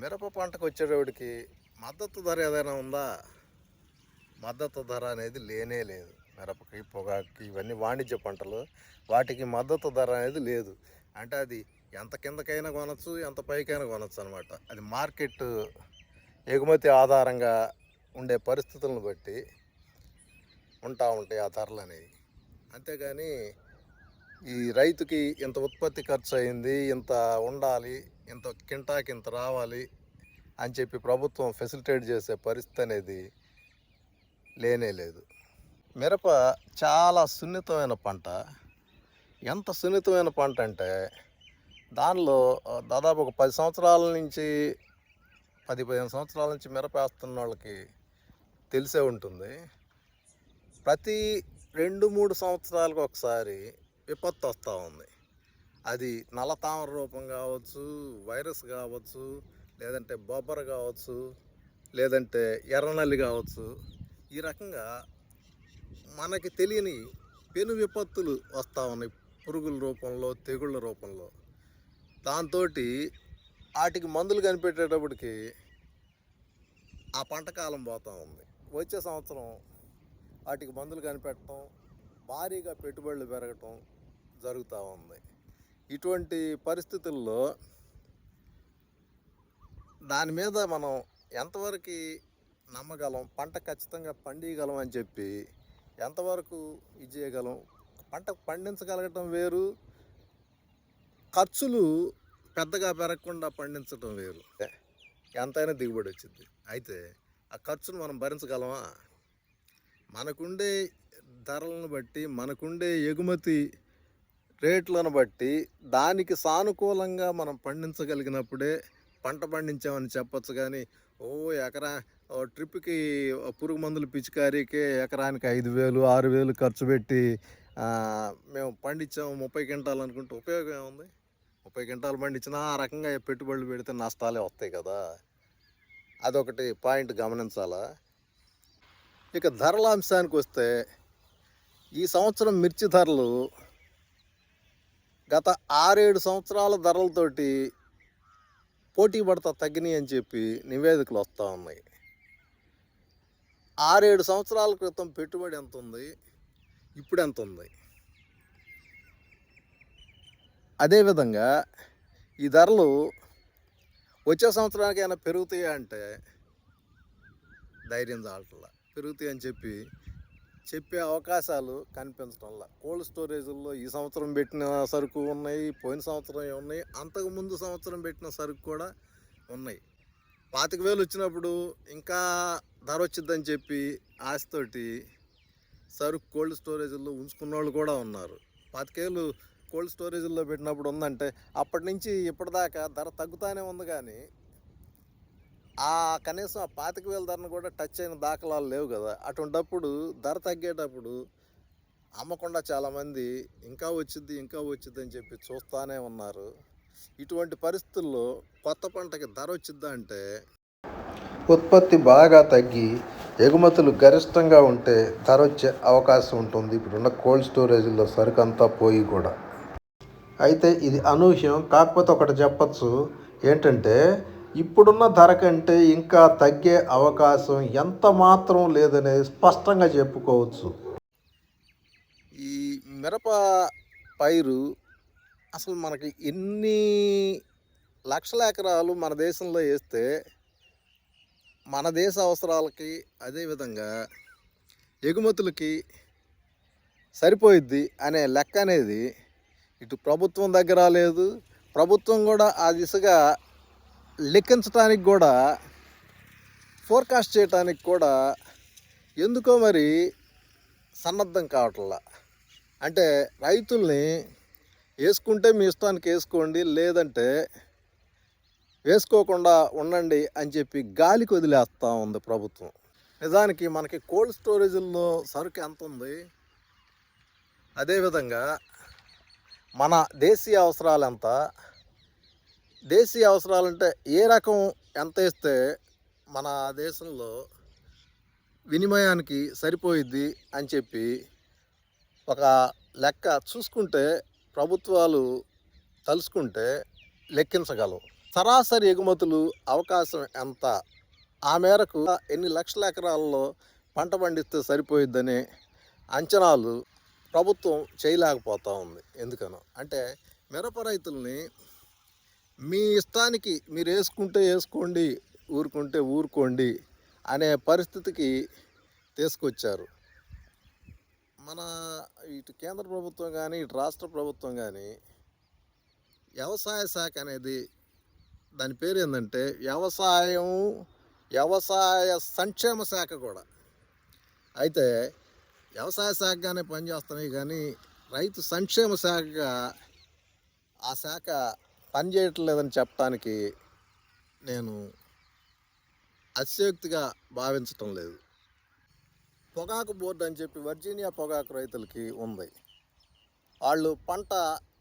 మిరప పంటకు వచ్చేటప్పటికి మద్దతు ధర ఏదైనా ఉందా? మద్దతు ధర అనేది లేనే లేదు. మిరపకి పొగాకి ఇవన్నీ వాణిజ్య పంటలు. వాటికి మద్దతు ధర అనేది లేదు. అంటే అది ఎంత కిందకైనా కొనచ్చు ఎంత పైకైనా కొనచ్చు అనమాట అది మార్కెట్ ఎగుమతి ఆధారంగా ఉండే పరిస్థితులను బట్టి ఉంటా ఉంటాయి ఆ ధరలు అనేవి. అంతేగాని ఈ రైతుకి ఇంత ఉత్పత్తి ఖర్చు అయింది ఇంత ఉండాలి ఇంత కింటాకి ఇంత రావాలి అని చెప్పి ప్రభుత్వం ఫెసిలిటేట్ చేసే పరిస్థితి అనేది లేనే లేదు. మిరప చాలా సున్నితమైన పంట. ఎంత సున్నితమైన పంట అంటే దానిలో దాదాపు ఒక పది సంవత్సరాల నుంచి పది పదిహేను సంవత్సరాల నుంచి మిరప వేస్తున్న వాళ్ళకి తెలిసే ఉంటుంది. ప్రతి రెండు మూడు సంవత్సరాలకు ఒకసారి విపత్తు వస్తూ ఉంది. అది నల్లతామర రూపం కావచ్చు వైరస్ కావచ్చు లేదంటే బొబ్బర కావచ్చు లేదంటే ఎర్రనల్లి కావచ్చు. ఈ రకంగా మనకి తెలియని పెను విపత్తులు వస్తూ ఉన్నాయి పురుగుల రూపంలో తెగుళ్ళ రూపంలో. దాంతో వాటికి మందులు కనిపెట్టేటప్పటికి ఆ పంట కాలం పోతూ ఉంది. వచ్చే సంవత్సరం వాటికి మందులు కనిపెట్టడం భారీగా పెట్టుబడులు పెరగటం జరుగుతూ ఉంది. ఇటువంటి పరిస్థితుల్లో దాని మీద మనం ఎంతవరకు నమ్మగలం పంట ఖచ్చితంగా పండియగలం అని చెప్పి ఎంతవరకు ఇది చేయగలం? పంట పండించగలగటం వేరు ఖర్చులు పెద్దగా పెరగకుండా పండించటం వేరు. ఎంతైనా దిగుబడి వచ్చింది అయితే ఆ ఖర్చును మనం భరించగలమా? మనకుండే ధరలను బట్టి మనకుండే ఎగుమతి రేట్లను బట్టి దానికి సానుకూలంగా మనం పండించగలిగినప్పుడే పంట పండించామని చెప్పొచ్చు కానీ ఓ ఎకరా ఓ ట్రిప్కి పురుగు మందులు పిచికారీకే ఎకరానికి ఐదు వేలు ఆరు వేలు ఖర్చు పెట్టి మేము పండించాము ముప్పై క్వింటాలు అనుకుంటే ఉపయోగం ఏముంది? ముప్పై క్వింటాలు పండించినా ఆ రకంగా పెట్టుబడులు పెడితే నష్టాలే వస్తాయి కదా. అదొకటి పాయింట్ గమనించాలా? ఇక ధరల అంశానికి వస్తే ఈ సంవత్సరం మిర్చి ధరలు గత ఆరేడు సంవత్సరాల ధరలతోటి పోటీ పడతా తగ్గినాయి అని చెప్పి నివేదికలు వస్తూ ఉన్నాయి. ఆరేడు సంవత్సరాల క్రితం పెట్టుబడి ఎంత ఉంది? ఇప్పుడు ఎంత ఉంది? అదేవిధంగా ఈ ధరలు వచ్చే సంవత్సరానికి ఏమైనా పెరుగుతాయా అంటే ధైర్యం చాలట్లా. పెరుగుతాయి అని చెప్పి చెప్పే అవకాశాలు కనిపించడంలా. కోల్డ్ స్టోరేజ్లో ఈ సంవత్సరం పెట్టిన సరుకు ఉన్నాయి పోయిన సంవత్సరం ఉన్నాయి అంతకు ముందు సంవత్సరం పెట్టిన సరుకు కూడా ఉన్నాయి. పాతిక వేలు వచ్చినప్పుడు ఇంకా ధర వచ్చిందని చెప్పి ఆశతోటి సరుకు కోల్డ్ స్టోరేజ్లో ఉంచుకున్న వాళ్ళు కూడా ఉన్నారు. పాతికేళ్ళు కోల్డ్ స్టోరేజ్లో పెట్టినప్పుడు ఉందంటే అప్పటి నుంచి ఇప్పటిదాకా ధర తగ్గుతానే ఉంది కానీ ఆ కనీసం ఆ పాతిక వేల ధరను కూడా టచ్ అయిన దాఖలాలు లేవు కదా. అటువంటప్పుడు ధర తగ్గేటప్పుడు అమ్మకుండా చాలామంది ఇంకా వచ్చింది ఇంకా వచ్చింది అని చెప్పి చూస్తానే ఉన్నారు. ఇటువంటి పరిస్థితుల్లో కొత్త పంటకి ధర వచ్చిద్దా అంటే ఉత్పత్తి బాగా తగ్గి ఎగుమతులు గరిష్టంగా ఉంటే ధర వచ్చే అవకాశం ఉంటుంది. ఇప్పుడున్న కోల్డ్ స్టోరేజ్లో సరుకు అంతా పోయి కూడా. అయితే ఇది అనూహ్యం. కాకపోతే ఒకటి చెప్పచ్చు. ఏంటంటే ఇప్పుడున్న ధర కంటే ఇంకా తగ్గే అవకాశం ఎంత మాత్రం లేదనేది స్పష్టంగా చెప్పుకోవచ్చు. ఈ మిరప పైరు అసలు మనకి ఎన్ని లక్షల ఎకరాలు మన దేశంలో వేస్తే మన దేశ అవసరాలకి అదేవిధంగా ఎగుమతులకి సరిపోయిద్ది అనే లెక్క అనేది ఇటు ప్రభుత్వం దగ్గర లేదు ప్రభుత్వం కూడా ఆ దిశగా లెక్కించడానికి కూడా ఫోర్కాస్ట్ చేయడానికి కూడా ఎందుకో మరి సన్నద్ధం కావట్లా. అంటే రైతుల్ని వేసుకుంటే మీ ఇష్టానికి వేసుకోండి లేదంటే వేసుకోకుండా ఉండండి అని చెప్పి గాలికి వదిలేస్తూ ఉంది ప్రభుత్వం. నిజానికి మనకి కోల్డ్ స్టోరేజ్లో సరుకు ఎంత ఉంది? అదేవిధంగా మన దేశీయ అవసరాలు ఎంత? దేశీయ అవసరాలంటే ఏ రకం ఎంత ఇస్తే మన దేశంలో వినిమయానికి సరిపోయిద్ది అని చెప్పి ఒక లెక్క చూసుకుంటే ప్రభుత్వాలు తలుసుకుంటే లెక్కించగలవు. సరాసరి ఎగుమతులు అవకాశం ఎంత? ఆ మేరకు ఎన్ని లక్షల ఎకరాల్లో పంట పండిస్తే సరిపోయిద్దని అంచనాలు ప్రభుత్వం చేయలేకపోతూ ఉంది. ఎందుకనో అంటే మిరప రైతుల్ని మీ ఇష్టానికి మీరు వేసుకుంటే వేసుకోండి ఊరుకుంటే ఊరుకోండి అనే పరిస్థితికి తీసుకొచ్చారు. మన ఇటు కేంద్ర ప్రభుత్వం కానీ ఇటు రాష్ట్ర ప్రభుత్వం కానీ వ్యవసాయ శాఖ అనేది దాని పేరు ఏంటంటే వ్యవసాయం వ్యవసాయ సంక్షేమ శాఖ కూడా. అయితే వ్యవసాయ శాఖగానే పనిచేస్తున్నాయి కానీ రైతు సంక్షేమ శాఖగా ఆ శాఖ పనిచేయట్లేదని చెప్పడానికి నేను అతిశయోక్తిగా భావించటం లేదు. పొగాకు బోర్డు అని చెప్పి వర్జీనియా పొగాకు రైతులకి ఉంది. వాళ్ళు పంట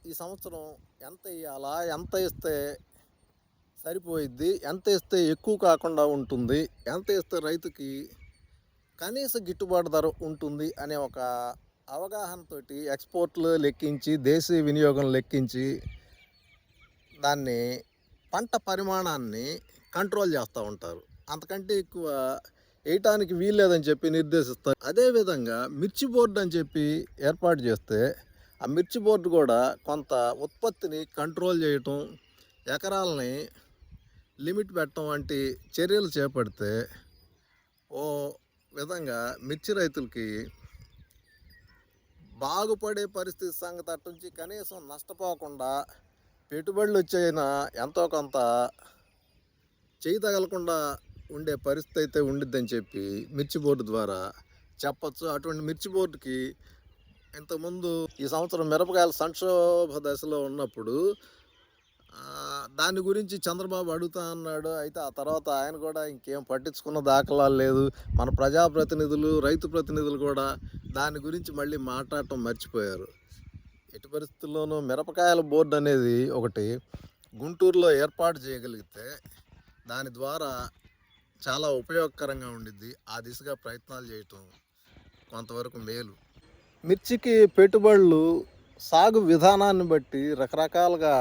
ఈ సంవత్సరం ఎంత ఇవ్వాలా ఎంత ఇస్తే సరిపోయిద్ది ఎంత ఇస్తే ఎక్కువ కాకుండా ఉంటుంది ఎంత ఇస్తే రైతుకి కనీస గిట్టుబాటు ధర ఉంటుంది అనే ఒక అవగాహనతోటి ఎక్స్పోర్ట్లు లెక్కించి దేశీయ వినియోగం లెక్కించి దాన్ని పంట పరిమాణాన్ని కంట్రోల్ చేస్తూ ఉంటారు. అంతకంటే ఎక్కువ వేయటానికి వీల్లేదని చెప్పి నిర్దేశిస్తారు. అదేవిధంగా మిర్చి బోర్డు అని చెప్పి ఏర్పాటు చేస్తే ఆ మిర్చి బోర్డు కూడా కొంత ఉత్పత్తిని కంట్రోల్ చేయటం ఎకరాలని లిమిట్ పెట్టడం వంటి చర్యలు చేపడితే ఓ విధంగా మిర్చి రైతులకి బాగుపడే పరిస్థితి సంగతి అట్టుంచి కనీసం నష్టపోకుండా పెట్టుబడులు వచ్చైనా ఎంతో కొంత చేయి తగలకుండా ఉండే పరిస్థితి అయితే ఉండిద్దని చెప్పి మిర్చి బోర్డు ద్వారా చెప్పచ్చు. అటువంటి మిర్చి బోర్డుకి ఇంతకుముందు ఈ సంవత్సరం మిరపకాయల సంక్షోభ దశలో ఉన్నప్పుడు దాని గురించి చంద్రబాబు అడుగుతా అన్నాడు. అయితే ఆ తర్వాత ఆయన కూడా ఇంకేం పట్టించుకున్న దాఖలాలు లేదు. మన ప్రజాప్రతినిధులు రైతు ప్రతినిధులు కూడా దాని గురించి మళ్ళీ మాట్లాడటం మర్చిపోయారు. ఎట్టి పరిస్థితుల్లోనూ మిరపకాయల బోర్డు అనేది ఒకటి గుంటూరులో ఏర్పాటు చేయగలిగితే దాని ద్వారా చాలా ఉపయోగకరంగా ఉండిద్ది. ఆ దిశగా ప్రయత్నాలు చేయటం కొంతవరకు మేలు. మిర్చికి పెట్టుబడులు సాగు విధానాన్ని బట్టి రకరకాలుగా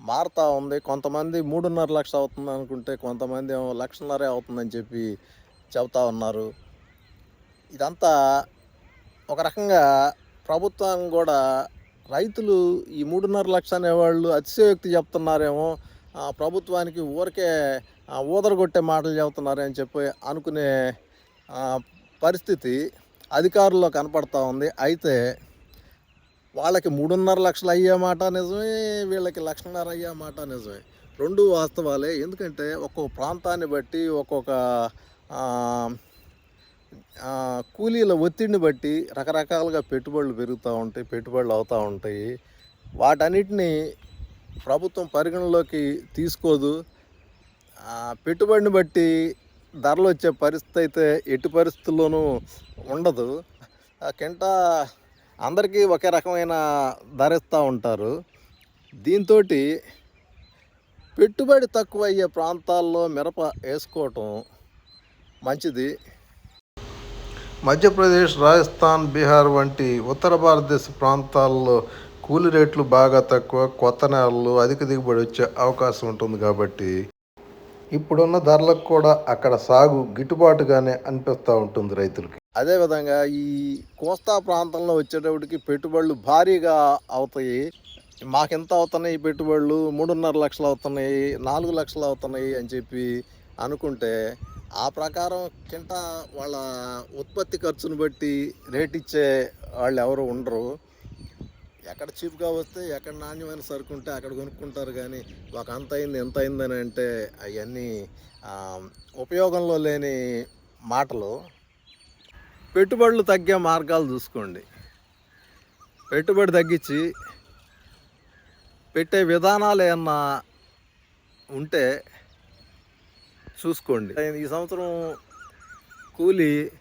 మారుతూ ఉంది. కొంతమంది మూడున్నర లక్ష అవుతుంది అనుకుంటే కొంతమంది ఏమో లక్షన్నరే అవుతుందని చెప్పి చెబుతా ఉన్నారు. ఇదంతా ఒక రకంగా ప్రభుత్వం కూడా రైతులు ఈ మూడున్నర లక్ష అనేవాళ్ళు అతిశయోక్తి చెప్తున్నారేమో ప్రభుత్వానికి ఊరికే ఊదరగొట్టే మాటలు చెబుతున్నారు అని చెప్పి అనుకునే పరిస్థితి అధికారుల్లో కనపడతా ఉంది. అయితే వాళ్ళకి మూడున్నర లక్షలు అయ్యే మాట నిజమే వీళ్ళకి లక్షన్నర అయ్యే మాట నిజమే. రెండు వాస్తవాలే. ఎందుకంటే ఒక్కొక్క ప్రాంతాన్ని బట్టి ఒక్కొక్క కూలీల ఒత్తిడిని బట్టి రకరకాలుగా పెట్టుబడులు పెరుగుతూ ఉంటాయి పెట్టుబడులు అవుతూ ఉంటాయి. వాటన్నిటిని ప్రభుత్వం పరిగణలోకి తీసుకోదు. పెట్టుబడిని బట్టి ధరలు వచ్చే పరిస్థితి అయితే ఎట్టి పరిస్థితుల్లోనూ ఉండదు. ఆ అందరికీ ఒకే రకమైన ధర ఇస్తూ ఉంటారు. దీంతో పెట్టుబడి తక్కువ అయ్యే ప్రాంతాల్లో మిరప వేసుకోవటం మంచిది. మధ్యప్రదేశ్ రాజస్థాన్ బీహార్ వంటి ఉత్తర భారతదేశ ప్రాంతాల్లో కూలి రేట్లు బాగా తక్కువ కొత్త నేలలు అధిక దిగుబడి వచ్చే అవకాశం ఉంటుంది కాబట్టి ఇప్పుడున్న ధరలకు కూడా అక్కడ సాగు గిట్టుబాటుగానే అనిపిస్తూ ఉంటుంది రైతులకి. అదేవిధంగా ఈ కోస్తా ప్రాంతంలో వచ్చేటప్పటికి పెట్టుబడులు భారీగా అవుతాయి. మాకెంత అవుతున్నాయి పెట్టుబడులు? మూడున్నర లక్షలు అవుతున్నాయి నాలుగు లక్షలు అవుతున్నాయి అని చెప్పి అనుకుంటే ఆ ప్రకారం కింట వాళ్ళ ఉత్పత్తి ఖర్చును బట్టి రేట్ ఇచ్చే వాళ్ళు ఎవరు ఉండరు. ఎక్కడ చీప్గా వస్తే ఎక్కడ నాణ్యమైన సరుకు ఉంటే అక్కడ కొనుక్కుంటారు కానీ ఒక అంత అయింది ఎంత అయిందని అంటే అవన్నీ ఉపయోగంలో లేని మాటలు. పెట్టుబడులు తగ్గే మార్గాలు చూసుకోండి. పెట్టుబడి తగ్గించి పెట్టే విధానాలు ఏమన్నా ఉంటే చూసుకోండి. ఈ సంవత్సరం కూలి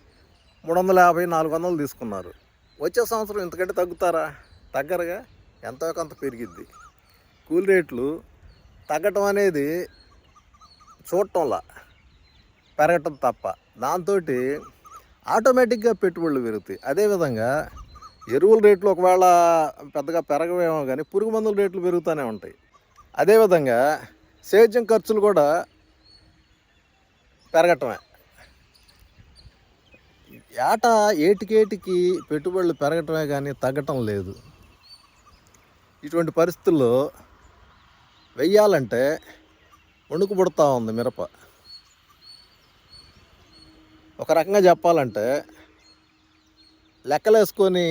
మూడు వందల యాభై నాలుగు వందలు తీసుకున్నారు. వచ్చే సంవత్సరం ఇంతకంటే తగ్గుతారా? తగ్గరుగా. ఎంతో కొంత పెరిగిద్ది. కూలి రేట్లు తగ్గటం అనేది చూడటంలా. పెరగటం తప్ప. దాంతో ఆటోమేటిక్గా పెట్టుబడులు పెరుగుతాయి. అదేవిధంగా ఎరువుల రేట్లు ఒకవేళ పెద్దగా పెరగవేమో కానీ పురుగు మందుల రేట్లు పెరుగుతూనే ఉంటాయి. అదేవిధంగా సేద్యం ఖర్చులు కూడా పెరగటమే. ఏటా ఏటికేటికి పెట్టుబడులు పెరగటమే కానీ తగ్గటం లేదు. ఇటువంటి పరిస్థితుల్లో వెయ్యాలంటే వణుకు పుడతా ఉంది మిరప. ఒక రకంగా చెప్పాలంటే లెక్కలేసుకొని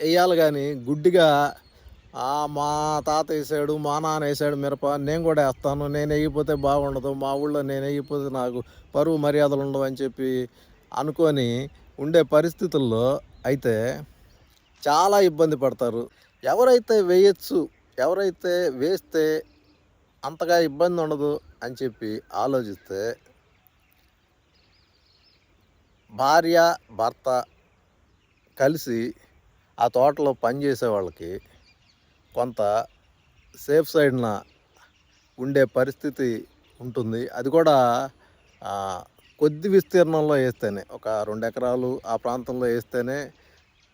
వేయాలి కానీ గుడ్డిగా మా తాత వేసాడు మా నాన్న వేసాడు మిరప నేను కూడా వేస్తాను. నేను వేయకపోతే బాగుండదు మా ఊళ్ళో నేను వేయకపోతే నాకు పరువు మర్యాదలు ఉండవు అని చెప్పి అనుకొని ఉండే పరిస్థితుల్లో అయితే చాలా ఇబ్బంది పడతారు. ఎవరైతే వేయచ్చు ఎవరైతే వేస్తే అంతగా ఇబ్బంది ఉండదు అని చెప్పి ఆలోచిస్తే భార్య భర్త కలిసి ఆ తోటలో పనిచేసే వాళ్ళకి కొంత సేఫ్ సైడ్న ఉండే పరిస్థితి ఉంటుంది. అది కూడా కొద్ది విస్తీర్ణంలో వేస్తేనే ఒక రెండు ఎకరాలు ఆ ప్రాంతంలో వేస్తేనే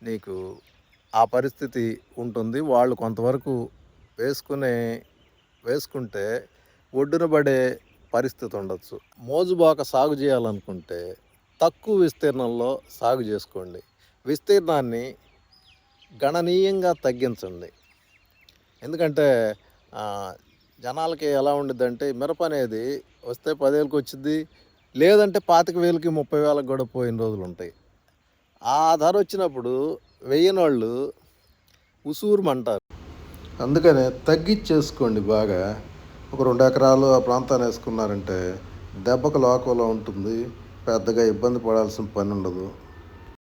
నీకు ఆ పరిస్థితి ఉంటుంది. వాళ్ళు కొంతవరకు వేసుకునే వేసుకుంటే ఒడ్డున పడే పరిస్థితి ఉండొచ్చు. మోజుబాక సాగు చేయాలనుకుంటే తక్కువ విస్తీర్ణంలో సాగు చేసుకోండి. విస్తీర్ణాన్ని గణనీయంగా తగ్గించండి. ఎందుకంటే జనాలకి ఎలా ఉండిద్దంటే మిరప అనేది వస్తే పదేళ్ళకి వచ్చింది లేదంటే పాతిక వేలకి ముప్పై వేలకు కూడా పోయిన రోజులు ఉంటాయి. ఆ ధర వచ్చినప్పుడు వెయ్యని వాళ్ళు ఉసూరుమంటారు. అందుకనే తగ్గించేసుకోండి బాగా. ఒక రెండు ఎకరాలు ఆ ప్రాంతాన్ని వేసుకున్నారంటే దెబ్బకు లోకంలో ఉంటుంది పెద్దగా ఇబ్బంది పడాల్సిన పని ఉండదు.